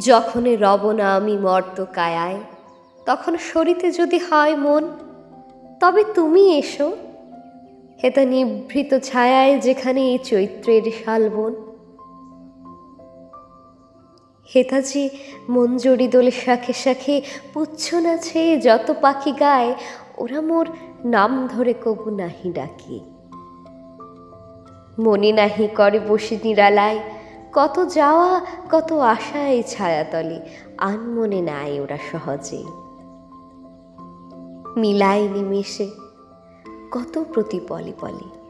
যখন রব না আমি মর্ত কায়ায় তখন সরিতে যদি হয় মন, তবে তুমি এসো। হেতা নিভৃত ছায়ায় যেখানে এই চৈত্রের শালবন। হেতাজি মঞ্জুরি দোলে শাখে শাখে পুচ্ছ নাছে যত পাখি গায়, ওরা মোর নাম ধরে কবু নাহি ডাকে। মনে নাহি করে বসে নিরালায় কত যাওয়া, কত আশা এই ছায়াতলে। আনমনে নাই ওরা সহজে। মিলায় নিমেষে, কত প্রতি পলে। পলে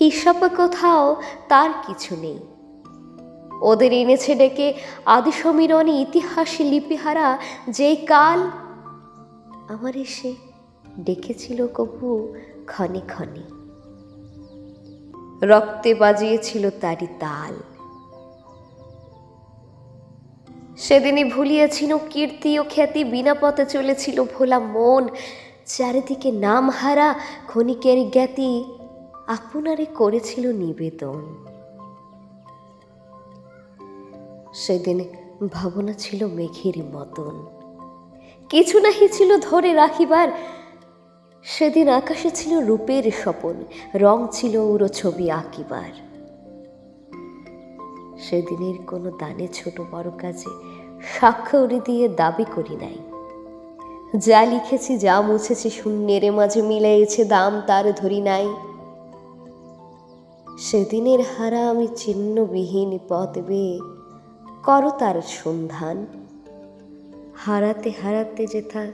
হিসাব কোথাও তার কিছু নেই। ওদের এনেছে ডেকে আদি সমীরণে ইতিহাসে লিপিহারা, যেই কাল আমার এসে ডেকেছিল কবু ক্ষণে ক্ষণে। রক্তে বাজিয়েছিল তারই তাল। সেদিনই ভুলিয়েছিল কীর্তি ও খ্যাতি, বিনা পথে চলেছিল ভোলা মন। চারিদিকে নাম হারা ক্ষণিকের জ্ঞাতি আপনারে করেছিল নিবেদন। সেদিন ভাবনা ছিল মেঘের মতন। কিছু নাহি ছিল ধরে রাখিবার। সেদিন আকাশে ছিল রূপের স্বপন, রং ছিল উড়ো ছবি আঁকিবার। সেদিনের কোনো দানে ছোট বড় কাজে স্বাক্ষর দিয়ে দাবি করি নাই। যা লিখেছি, যা মুছেছি, শূন্যের মাঝে মিলাইছে দাম তার ধরি নাই। সেদিনের হারা আমি চিহ্নবিহীন পথ বেয়ে করো তার সন্ধান। হারাতে হারাতে যেথা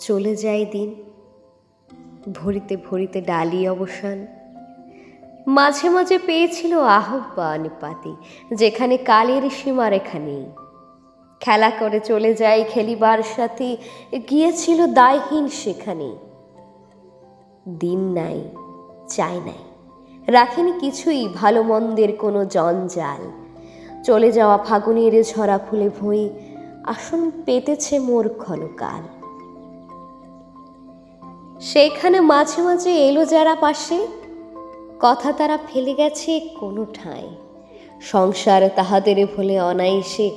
চলে যায় দিন, ভরিতে ভরিতে ডালি অবসান। মাঝে মাঝে পেয়েছিল আহ্বান পাতি, যেখানে কালের সীমারেখা নেই। খেলা করে চলে যায়, খেলিবার সাথে গিয়েছিল দায়হীন সেখানে। দিন নাই, চাই নাই। রাখিনি কিছুই ভালো মন্দের কোনো জঞ্জাল। চলে যাওয়া ফাগুনের ঝরা ফুলে ভুঁই, আসন পেতেছে মোর ক্ষণকাল। সেইখানে মাঝে মাঝে এলো যারা পাশে কথা তারা ফেলে গেছে কোনো ঠাঁই সংসার তাহাদের ভুলে অনায়াসে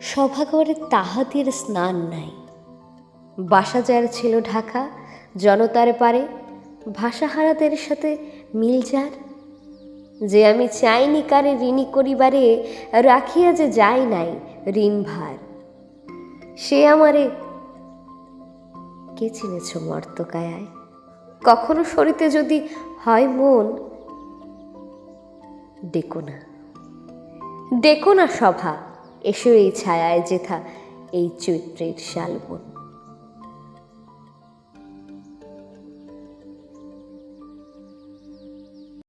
সভাঘরে তাহাদের স্নান নাই। বাসা যার ছিল ঢাকা, জনতার পারে ভাষাহারাদের সাথে মিল যার। যে আমি চাইনি কারে ঋণী করিবারে, রাখিয়া যে যাই নাই ঋণ ভার। সে আমারে কে চিনেছ মর্তকায়ায় কখনো শরীরে যদি হয় মন, ডেকো না। ডেকো না সভা, এসো এই ছায়ায় যেথা এই চৈত্রের শালবন।